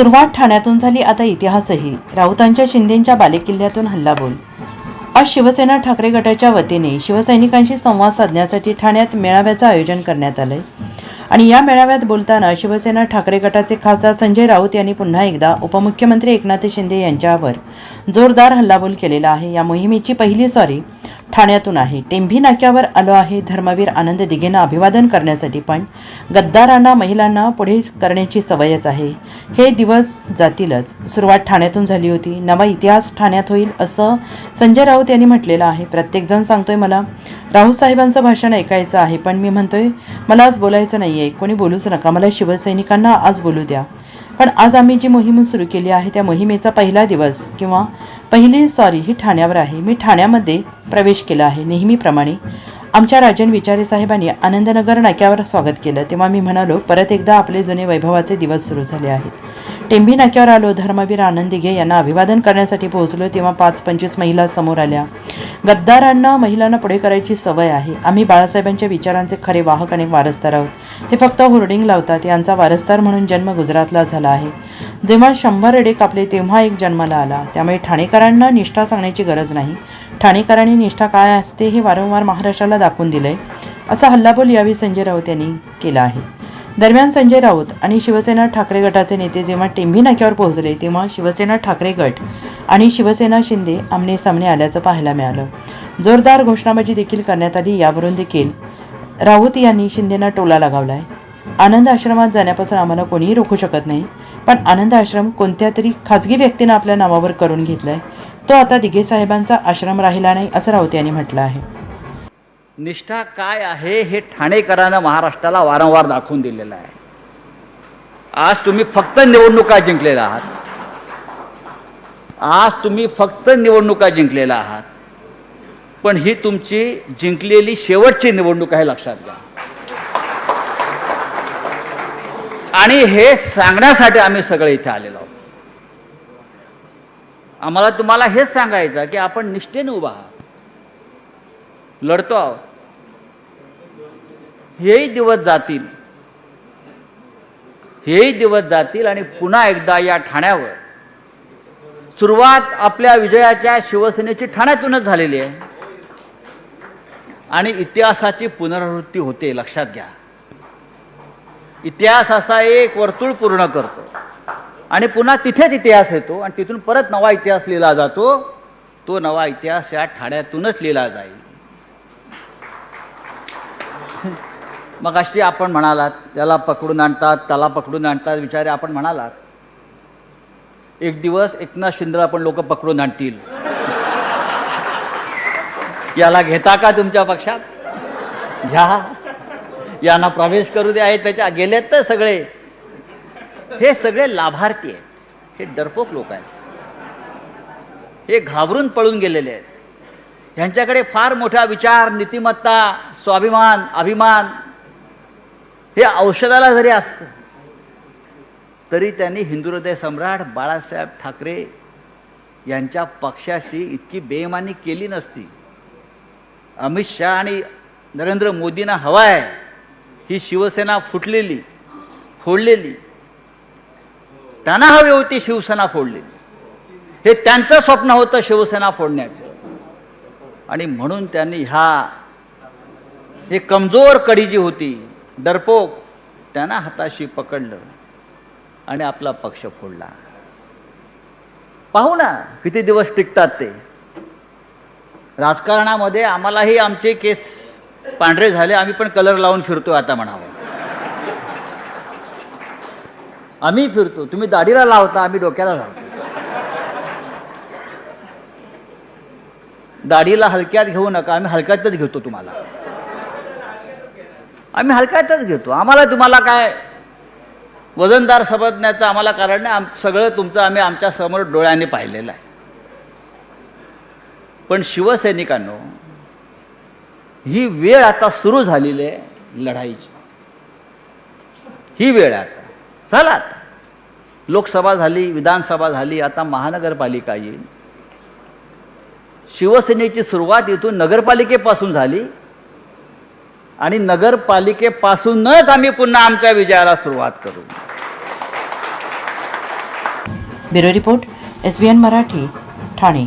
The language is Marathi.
सुरुवात ठाण्यातून झाली आता इतिहासही. राऊतांच्या शिंदेंच्या बालेकिल्ल्यातून हल्लाबोल. आज शिवसेना ठाकरे गटाच्या वतीने शिवसैनिकांशी संवाद साधण्यासाठी ठाण्यात मेळाव्याचं आयोजन करण्यात आलंय. आणि या मेळाव्यात बोलताना शिवसेना ठाकरे गटाचे खासदार संजय राऊत यांनी पुन्हा एकदा उपमुख्यमंत्री एकनाथ शिंदे यांच्यावर जोरदार हल्लाबोल केलेला आहे. या मोहिमेची पहिली सॉरी ठाण्यातून आहे. टेंभी नाक्यावर आलो आहे धर्मवीर आनंद दिघेंना अभिवादन करण्यासाठी पण गद्दारांना महिलांना पुढे करण्याची सवयच आहे. हे दिवस जातीलच. सुरुवात ठाण्यातून झाली होती. नवा इतिहास ठाण्यात होईल असं संजय राऊत यांनी म्हटलेलं आहे. प्रत्येकजण सांगतोय मला राऊत साहेबांचं भाषण ऐकायचं आहे पण मी म्हणतोय मला आज बोलायचं नाही आहे कोणी बोलूच नका. मला शिवसैनिकांना आज बोलू द्या. पण आज आम्ही जी मोहीम सुरू केली आहे त्या मोहिमेचा पहिला दिवस किंवा पहिली सॉरी ही ठाण्यावर आहे. मी ठाण्यामध्ये प्रवेश केला आहे नेहमीप्रमाणे. आमच्या राजन विचारे साहेबांनी आनंदनगर नाक्यावर स्वागत केलं. तेव्हा मी म्हणालो परत एकदा आपले जुने वैभवाचे दिवस सुरू झाले आहेत. टेंभी नाक्यावर आलो धर्मवीर आनंद यांना अभिवादन करण्यासाठी पोहोचलो. तेव्हा पाच पंचवीस महिला समोर आल्या. गद्दारांना महिलांना पुढे करायची सवय आहे. आम्ही बाळासाहेबांच्या विचारांचे खरे वाहक आणि वारसदार आहोत. हे फक्त होर्डिंग लावतात. यांचा वारसदार म्हणून जन्म गुजरातला झाला आहे. जेव्हा शंभर रेडे कापले तेव्हा एक जन्माला आला. त्यामुळे ठाणेकरांना निष्ठा सांगण्याची गरज नाही. ठाणेकरांनी निष्ठा काय असते हे वारंवार महाराष्ट्राला दाखवून दिलंय असा हल्लाबोल यावेळी संजय राऊत यांनी केला आहे. दरम्यान संजय राऊत आणि शिवसेना ठाकरे गटाचे नेते जेव्हा टेंभी नाक्यावर पोहोचले तेव्हा शिवसेना ठाकरे गट आणि शिवसेना शिंदे आमने सामने आल्याचं पाहायला मिळालं. जोरदार घोषणाबाजी देखील करण्यात आली यावरून देखील राऊत यांनी शिंदेना टोला लगावलाय. आनंद आश्रमात जाण्यापासून आम्हाला कोणीही रोखू शकत नाही पण आनंद आश्रम कोणत्या तरी खाजगी व्यक्तीनं आपल्या नावावर करून घेतलाय तो आता दिघे साहेबांचा आश्रम राहिला नाही असं राऊत यांनी म्हटलं आहे. निष्ठा काय आहे हे ठाणेकरानं महाराष्ट्राला वारंवार दाखवून दिलेलं आहे. आज तुम्ही फक्त निवडणुका जिंकलेल्या आहात. आज तुम्ही फक्त निवडणुका जिंकलेला आहात. पण ही तुमची जिंकलेली शेवटची निवडणूक आहे लक्षात घ्या. आणि हे सांगण्यासाठी आम्ही सगळे इथे आलेलो आहोत. आम्हाला तुम्हाला हेच सांगायचं की आपण निष्ठेने उभा आहात. लढतो आहोत. हेही दिवस जातील. हेही दिवस जातील आणि पुन्हा एकदा या ठाण्यावर सुरुवात आपल्या विजयाच्या शिवसेनेची ठाण्यातूनच झालेली आहे. आणि इतिहासाची पुनरावृत्ती होते लक्षात घ्या. इतिहास असा एक वर्तुळ पूर्ण करतो. आणि पुन्हा तिथेच इतिहास येतो आणि तिथून परत नवा इतिहास लिहिला जातो. तो नवा इतिहास या ठाण्यातूनच लिहिला जाईल. मग अशी आपण म्हणालात त्याला पकडून आणतात त्याला पकडून आणतात विचारे आपण म्हणालात एक दिवस एकनाथ शिंदेला पण लोक पकडून आणतील. याला घेता का तुमच्या पक्षात? घ्या. यांना प्रवेश करू द्या हे त्याच्या गेलेत तर सगळे. हे सगळे लाभार्थी आहेत. हे डरपोक लोक आहेत. हे घाबरून पळून गेलेले आहेत. ह्यांच्याकडे फार मोठा विचार नीतिमत्ता स्वाभिमान अभिमान हे औषधाला जरी असतं तरी त्यांनी हिंदू हृदय सम्राट बाळासाहेब ठाकरे यांच्या पक्षाशी इतकी बेमानी केली नसती. अमित शहा आणि नरेंद्र मोदींना हवा आहे ही शिवसेना फुटलेली फोडलेली. त्यांना हवी होती शिवसेना फोडलेली. हे त्यांचं स्वप्न होतं शिवसेना फोडण्याचं. आणि म्हणून त्यांनी ह्या हे कमजोर कडी जी होती डरपोक त्यांना हाताशी पकडलं. आणि आपला पक्ष फोडला. पाहू ना किती दिवस टिकतात ते. राजकारणामध्ये आम्हालाही आमचे केस पांढरे झाले आम्ही पण कलर लावून फिरतो आता म्हणावं. आम्ही फिरतो तुम्ही दाढीला लावता आम्ही डोक्याला लावतो. दाढीला हलक्यात घेऊ नका आम्ही हलक्यातच घेतो तुम्हाला. आम्ही हलक्यातच घेतो. आम्हाला तुम्हाला काय वजनदार समजण्याचं आम्हाला कारण नाही. आम सगळं तुमचं आम्ही आमच्यासमोर डोळ्याने पाहिलेलं आहे. पण शिवसैनिकांनो ही वेळ आता सुरू झालेली आहे लढाईची. ही वेळ आता. झाला आता. लोकसभा झाली विधानसभा झाली आता महानगरपालिका येईल. शिवसेनेची सुरुवात इथून नगरपालिकेपासून झाली. आणि नगरपालिकेपासूनच आम्ही पुन्हा आमच्या विजयाला सुरुवात करू. Bureau report S B N Marathi Thane.